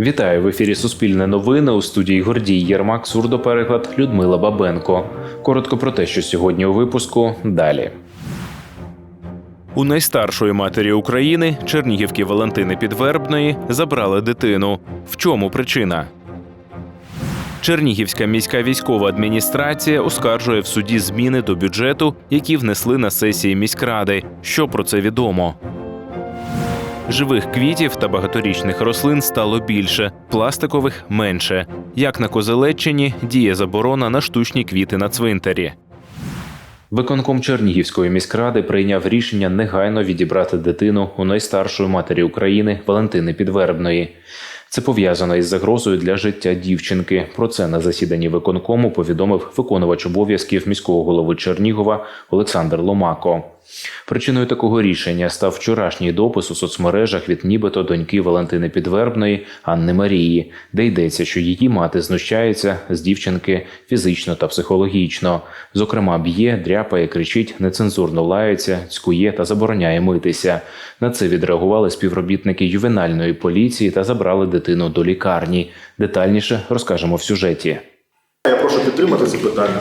Вітаю в ефірі Суспільне новини у студії Гордій Єрмак, сурдопереклад Людмила Бабенко. Коротко про те, що сьогодні у випуску далі. У найстаршої матері України Чернігівки Валентини Підвербної забрали дитину. В чому причина? Чернігівська міська військова адміністрація оскаржує в суді зміни до бюджету, які внесли на сесії міськради. Що про це відомо? Живих квітів та багаторічних рослин стало більше, пластикових менше. Як на Козелеччині діє заборона на штучні квіти на цвинтарі. Виконком Чернігівської міськради прийняв рішення негайно відібрати дитину у найстаршої матері України Валентини Підвербної. Це пов'язано із загрозою для життя дівчинки. Про це на засіданні виконкому повідомив виконувач обов'язків міського голови Чернігова Олександр Ломако. Причиною такого рішення став вчорашній допис у соцмережах від нібито доньки Валентини Підвербної Анни Марії, де йдеться, що її мати знущається з дівчинки фізично та психологічно. Зокрема, б'є, дряпає, кричить, нецензурно лається, цькує та забороняє митися. На це відреагували співробітники ювенальної поліції та забрали дитину до лікарні. Детальніше розкажемо в сюжеті. Я прошу підтримати це питання.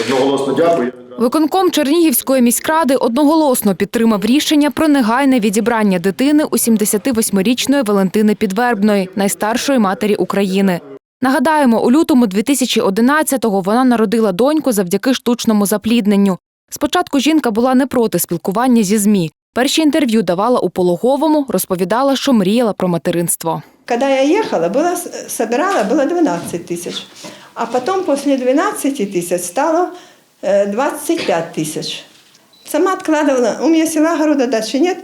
Одноголосно дякую. Виконком Чернігівської міськради одноголосно підтримав рішення про негайне відібрання дитини у 78-річної Валентини Підвербної, найстаршої матері України. Нагадаємо, у лютому 2011-го вона народила доньку завдяки штучному заплідненню. Спочатку жінка була не проти спілкування зі ЗМІ. Перші інтерв'ю давала у пологовому, розповідала, що мріяла про материнство. Когда я ехала, было, собирала, было 12 тысяч. А потом после 12 тысяч стало э, 25 тысяч. Сама откладывала. У меня села города дальше нет.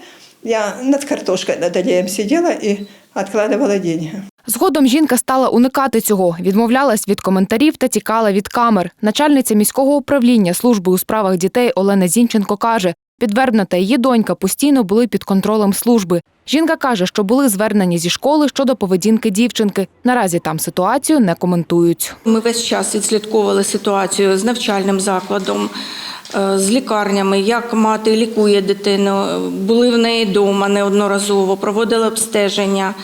Я над картошкой над аллеем сидела и откладывала деньги. Згодом жінка стала уникати цього, відмовлялась від коментарів та тікала від камер. Начальниця міського управління служби у справах дітей Олена Зінченко каже, підвербна та її донька постійно були під контролем служби. Жінка каже, що були звернення зі школи щодо поведінки дівчинки. Наразі там ситуацію не коментують. Ми весь час відслідковували ситуацію з навчальним закладом, е, з лікарнями, як мати лікує дитину. Були в неї вдома неодноразово, проводили обстеження.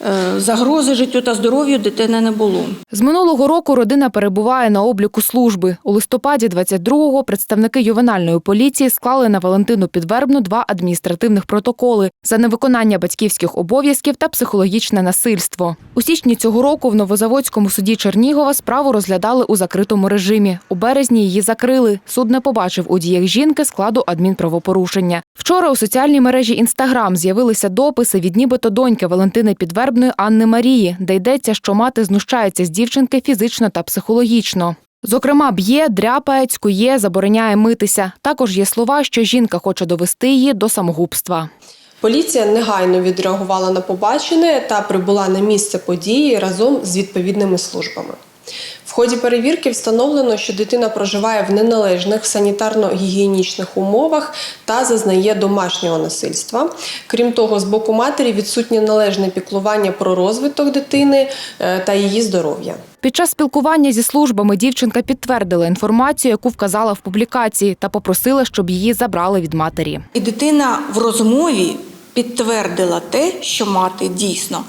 Е, Загрози життю та здоров'ю дитини не було. З минулого року родина перебуває на обліку служби. У листопаді 22-го представники ювенальної поліції склали на Валентину Підвербну два адміністративних протоколи за невиконання батьківських обов'язків та психологічне насильство. У січні цього року в Новозаводському суді Чернігова справу розглядали у закритому режимі. У березні її закрили. Суд не побачив у діях жінки складу адмінправопорушення. Вчора у соціальній мережі Інстаграм з'явилися дописи від нібито доньки Валентини Підвербної Анни Марії, де йдеться, що мати знущається з дівчинки фізично та психологічно. Зокрема, б'є, дряпає, цькує, забороняє митися. Також є слова, що жінка хоче довести її до самогубства. Поліція негайно відреагувала на побачене та прибула на місце події разом з відповідними службами. В ході перевірки встановлено, що дитина проживає в неналежних санітарно-гігієнічних умовах та зазнає домашнього насильства. Крім того, з боку матері відсутнє належне піклування про розвиток дитини е, та її здоров'я. Під час спілкування зі службами дівчинка підтвердила інформацію, яку вказала в публікації, та попросила, щоб її забрали від матері. І дитина в розмові підтвердила те, що мати дійсно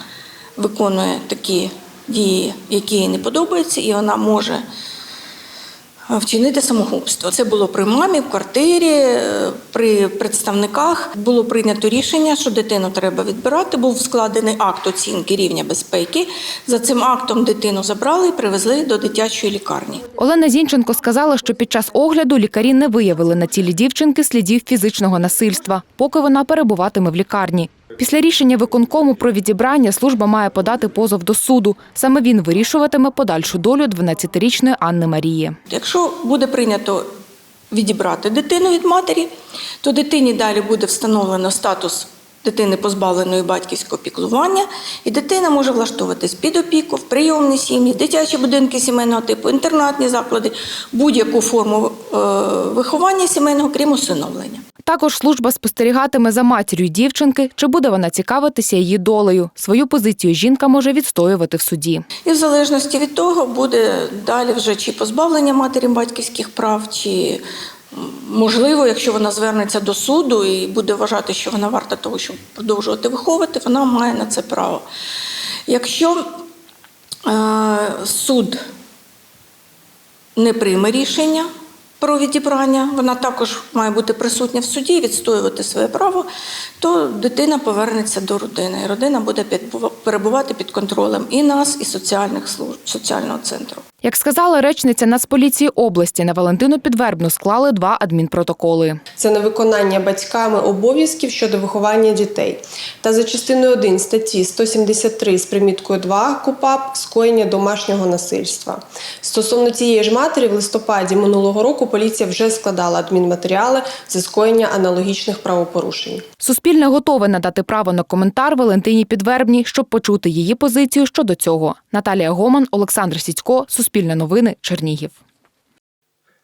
виконує такі дії, які їй не подобаються, і вона може е, вчинити самогубство. Це було при мамі, в квартирі, е, при представниках. Було прийнято рішення, що дитину треба відбирати. Був складений акт оцінки рівня безпеки. За цим актом дитину забрали і привезли до дитячої лікарні. Олена Зінченко сказала, що під час огляду лікарі не виявили на тілі дівчинки слідів фізичного насильства, поки вона перебуватиме в лікарні. Після рішення виконкому про відібрання служба має подати позов до суду. Саме він вирішуватиме подальшу долю 12-річної Анни Марії. Якщо буде прийнято відібрати дитину від матері, то дитині далі буде встановлено статус дитини позбавленої батьківського піклування, і дитина може влаштовуватись під опіку, в прийомні сім'ї, дитячі будинки сімейного типу, інтернатні заклади, будь-яку форму е, виховання сімейного, крім усиновлення. Також служба спостерігатиме за матір'ю дівчинки, чи буде вона цікавитися її долею. Свою позицію жінка може відстоювати в суді. І в залежності від того буде далі вже чи позбавлення матері батьківських прав, чи можливо, якщо вона звернеться до суду і буде вважати, що вона варта того, щоб продовжувати виховувати, вона має на це право. Якщо е, суд не прийме рішення про відібрання, вона також має бути присутня в суді, відстоювати своє право, то дитина повернеться до родини. І родина буде перебувати під контролем і нас, і соціальних служб, соціального центру. Як сказала речниця Нацполіції області, на Валентину Підвербну склали два адмінпротоколи. Це невиконання батьками обов'язків щодо виховання дітей. Та за частиною 1 статті 173 з приміткою 2 КУПАП скоєння домашнього насильства. Стосовно цієї ж матері, в листопаді минулого року поліція вже складала адмінматеріали за скоєння аналогічних правопорушень. Суспільне готове надати право на коментар Валентині Підвербній, щоб почути її позицію щодо цього. Наталія Гоман, Олександр Сіцько, Суспільне новини, Чернігів.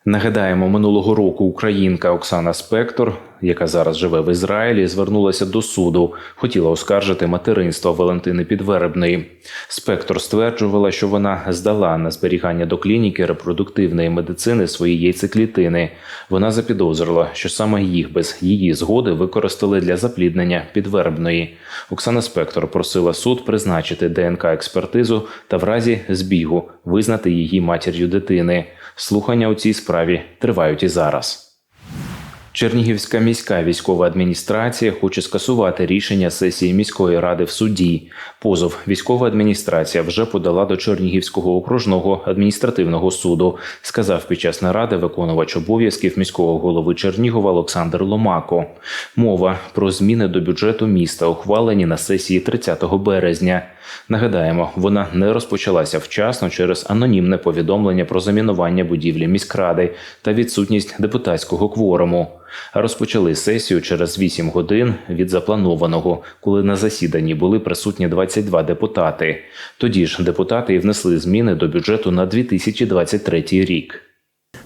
Нагадаємо, минулого року українка Оксана Спектор, яка зараз живе в Ізраїлі, звернулася до суду, хотіла оскаржити материнство Валентини Підверебної. Спектор стверджувала, що вона здала на зберігання до клініки репродуктивної медицини свої яйцеклітини. Вона запідозрила, що саме їх без її згоди використали для запліднення Підвербної. Оксана Спектор просила суд призначити ДНК експертизу та в разі збігу визнати її матір'ю дитини. Слухання у цій справі тривають і зараз. Чернігівська міська військова адміністрація хоче скасувати рішення сесії міської ради в суді. Позов військова адміністрація вже подала до Чернігівського окружного адміністративного суду, сказав під час наради виконувач обов'язків міського голови Чернігова Олександр Ломако. Мова про зміни до бюджету міста ухвалені на сесії 30 березня. Нагадаємо, вона не розпочалася вчасно через анонімне повідомлення про замінування будівлі міськради та відсутність депутатського кворуму. Розпочали сесію через 8 годин від запланованого, коли на засіданні були присутні 22 депутати. Тоді ж депутати і внесли зміни до бюджету на 2023 рік.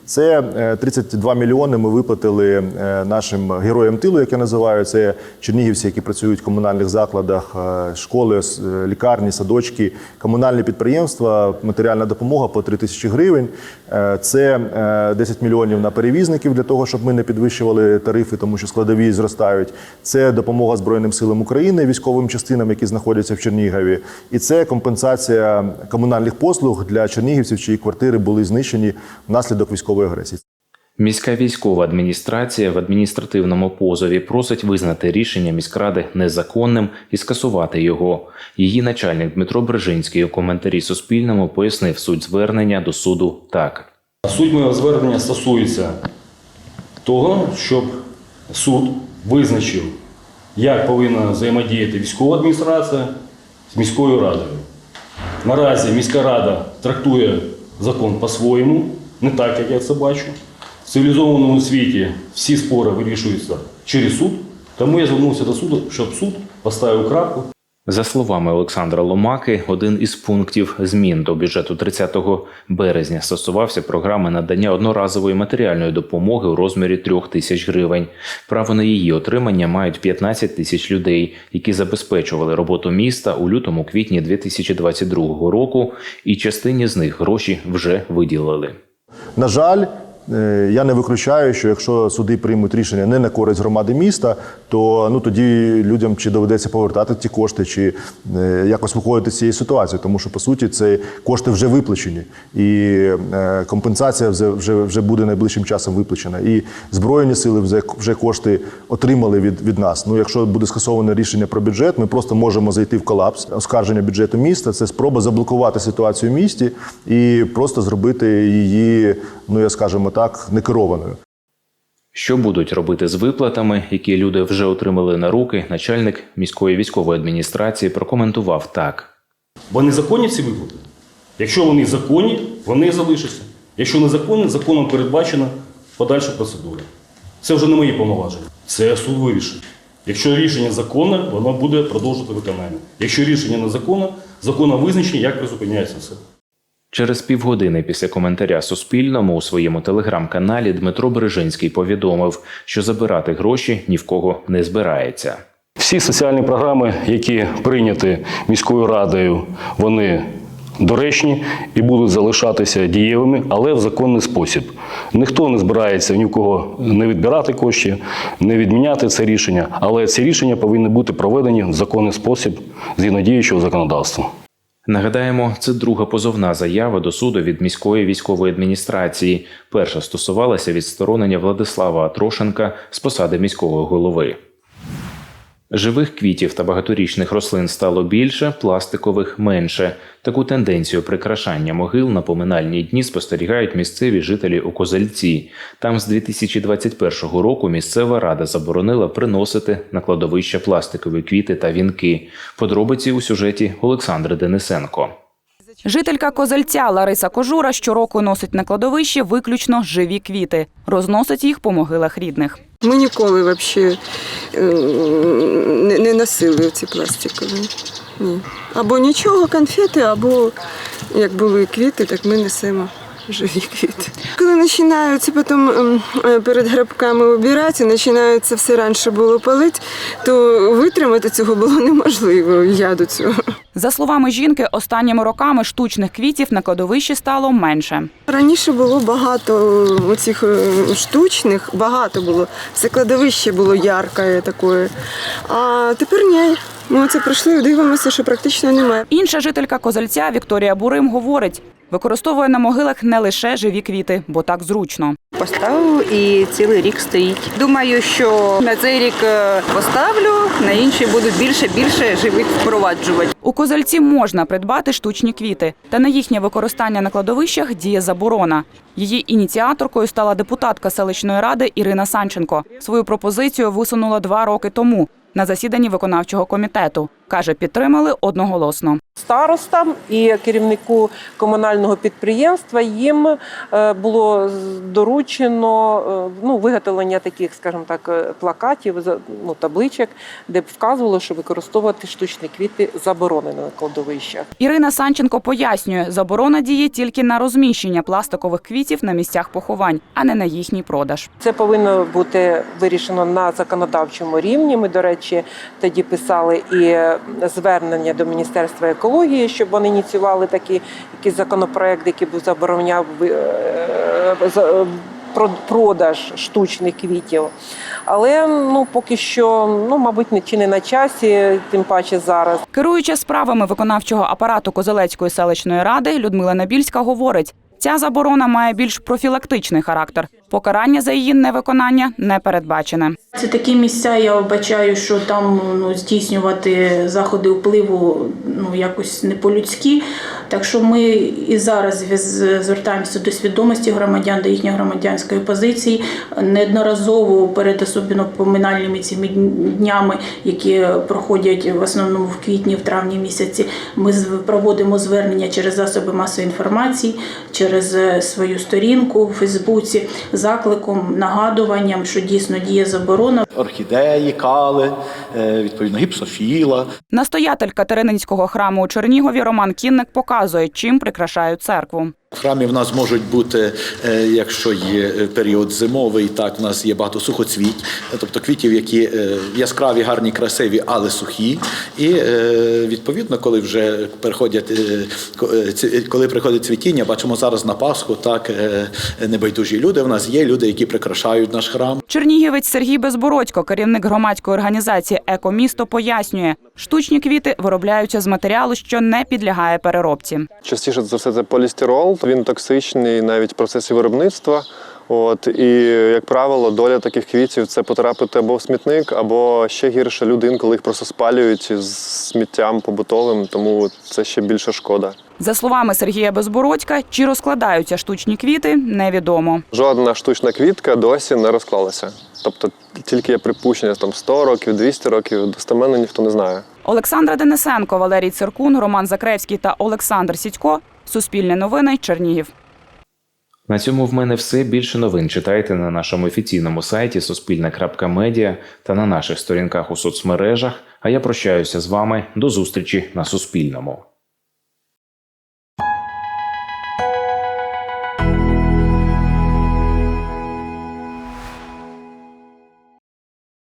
Це е, 32 мільйони ми виплатили е, нашим героям тилу, як я називаю. Це чернігівці, які працюють в комунальних закладах, е, школи, е, лікарні, садочки, комунальні підприємства, матеріальна допомога по 3 тисячі гривень. Е, Це е, 10 мільйонів на перевізників для того, щоб ми не підвищували тарифи, тому що складові зростають. Це допомога Збройним силам України, військовим частинам, які знаходяться в Чернігові. І це компенсація комунальних послуг для чернігівців, чиї квартири були знищені внаслідок військової агресії. Міська військова адміністрація в адміністративному позові просить визнати рішення міськради незаконним і скасувати його. Її начальник Дмитро Брижинський у коментарі Суспільному пояснив суть звернення до суду так. Суть моєго звернення стосується того, щоб суд визначив, як повинна взаємодіяти військова адміністрація з міською радою. Наразі міська рада трактує закон по-своєму, не так, як я це бачу. В цивілізованому світі всі спори вирішуються через суд, тому я звернувся до суду, щоб суд поставив крапку За словами Олександра Ломаки, один із пунктів змін до бюджету 30 березня стосувався програми надання одноразової матеріальної допомоги у розмірі 3 тисяч гривень. Право на її отримання мають 15 тисяч людей, які забезпечували роботу міста у лютому-квітні 2022 року, і частині з них гроші вже виділили. На жаль, я не виключаю, що якщо суди приймуть рішення не на користь громади міста, то ну тоді людям чи доведеться повертати ці кошти, чи е, якось виходити з цієї ситуації, тому що по суті це кошти вже виплачені, і е, компенсація вже, вже, вже буде найближчим часом виплачена. І збройні сили вже, вже кошти отримали від, від нас. Ну, якщо буде скасоване рішення про бюджет, ми просто можемо зайти в колапс. Оскарження бюджету міста це спроба заблокувати ситуацію в місті і просто зробити її, ну я скажімо так, некерованою. Що будуть робити з виплатами, які люди вже отримали на руки, начальник міської військової адміністрації прокоментував так. Вони законні ці виплати? Якщо вони законні, вони залишаться. Якщо незаконні, законом передбачена подальша процедура. Це вже не мої повноваження. Це суд вирішить. Якщо рішення законне, воно буде продовжувати виконання. Якщо рішення незаконне, законом визначення, як призупиняється все. Через півгодини після коментаря Суспільному у своєму телеграм-каналі Дмитро Бережинський повідомив, що забирати гроші ні в кого не збирається. Всі соціальні програми, які прийняті міською радою, вони доречні і будуть залишатися дієвими, але в законний спосіб. Ніхто не збирається ні в кого не відбирати коштів, не відміняти це рішення, але ці рішення повинні бути проведені в законний спосіб згідно діючого законодавства. Нагадаємо, це друга позовна заява до суду від міської військової адміністрації. Перша стосувалася відсторонення Владислава Атрошенка з посади міського голови. Живих квітів та багаторічних рослин стало більше, пластикових менше. Таку тенденцію прикрашання могил на поминальні дні спостерігають місцеві жителі у Козельці. Там з 2021 року місцева рада заборонила приносити на кладовище пластикові квіти та вінки. Подробиці у сюжеті Олександри Денисенко. Жителька Козельця Лариса Кожура щороку носить на кладовище виключно живі квіти, розносить їх по могилах рідних. Ми ніколи взагалі не, не носили ці пластикові. Ні. Або нічого, конфети, або як були квіти, так ми несемо живі квіти. Коли починаються потім ем, е, перед грабками обирати, починаються все раніше було палити, то витримати цього було неможливо. Я до цього. За словами жінки, останніми роками штучних квітів на кладовищі стало менше. Раніше було багато оцих е, штучних, багато було. Все кладовище було ярке таке. А тепер ні. Ми оце прийшли і дивимося, що практично немає. Інша жителька Козельця Вікторія Бурим говорить, використовує на могилах не лише живі квіти, бо так зручно. Поставив і цілий рік стоїть. Думаю, що на цей рік е, поставлю, на інший буду більше більше живих впроваджувати. У Козельці можна придбати штучні квіти, та на їхнє використання на кладовищах діє заборона. Її ініціаторкою стала депутатка селищної ради Ірина Санченко. Свою пропозицію висунула два роки тому на засіданні виконавчого комітету. Каже, підтримали одноголосно. старостам і керівнику комунального підприємства їм е, було доручено е, ну, виготовлення таких, скажімо так, е, плакатів, ну, табличок, де б вказувало, що використовувати штучні квіти заборонено на кладовищах. Ірина Санченко пояснює, заборона діє тільки на розміщення пластикових квітів на місцях поховань, а не на їхній продаж. Це повинно бути вирішено на законодавчому рівні. Ми, до речі, тоді писали і звернення до Міністерства екології, щоб вони ініціювали такий якийсь законопроект, який б забороняв е, за- про- продаж штучних квітів. Але ну поки що, ну мабуть, не чи не на часі, тим паче зараз. Керуюча справами виконавчого апарату Козелецької селищної ради Людмила Набільська говорить, ця заборона має більш профілактичний характер. Покарання за її невиконання не передбачене. Це такі місця, я вбачаю, що там ну, здійснювати заходи впливу ну, якось не по-людськи. Так що ми і зараз звертаємося до свідомості громадян, до їхньої громадянської позиції. Неодноразово перед особливо поминальними цими днями, які проходять в основному в квітні, в травні місяці, ми проводимо звернення через засоби масової інформації, через е, свою сторінку у Фейсбуці, закликом, нагадуванням, що дійсно діє заборона. орхідеї, кали, е, відповідно гіпсофіла. Настоятель Катерининського храму у Чернігові Роман Кінник показує, чим прикрашають церкву. В храмі в нас можуть бути, е, якщо є е, період зимовий, так в нас є багато сухоцвіть, тобто квітів, які е, яскраві, гарні, красиві, але сухі. І відповідно, коли вже приходять, коли приходить цвітіння, бачимо зараз на Пасху, так небайдужі люди. В нас є люди, які прикрашають наш храм. Чернігівець Сергій Безбородько, керівник громадської організації Екомісто, пояснює, штучні квіти виробляються з матеріалу, що не підлягає переробці. Частіше за все це полістирол. Він токсичний навіть в процесі виробництва. От і як правило, доля таких квітів це потрапити або в смітник, або ще гірше люди інколи їх просто спалюють з сміттям побутовим, тому це ще більша шкода. За словами Сергія Безбородька, чи розкладаються штучні квіти, невідомо. Жодна штучна квітка досі не розклалася. Тобто тільки є припущення там 100 років, 200 років, достеменно ніхто не знає. Олександра Денисенко, Валерій Циркун, Роман Закревський та Олександр Сідько. Суспільне новини. Чернігів. На цьому в мене все. Більше новин читайте на нашому офіційному сайті суспільне.медіа та на наших сторінках у соцмережах. А я прощаюся з вами до зустрічі на Суспільному.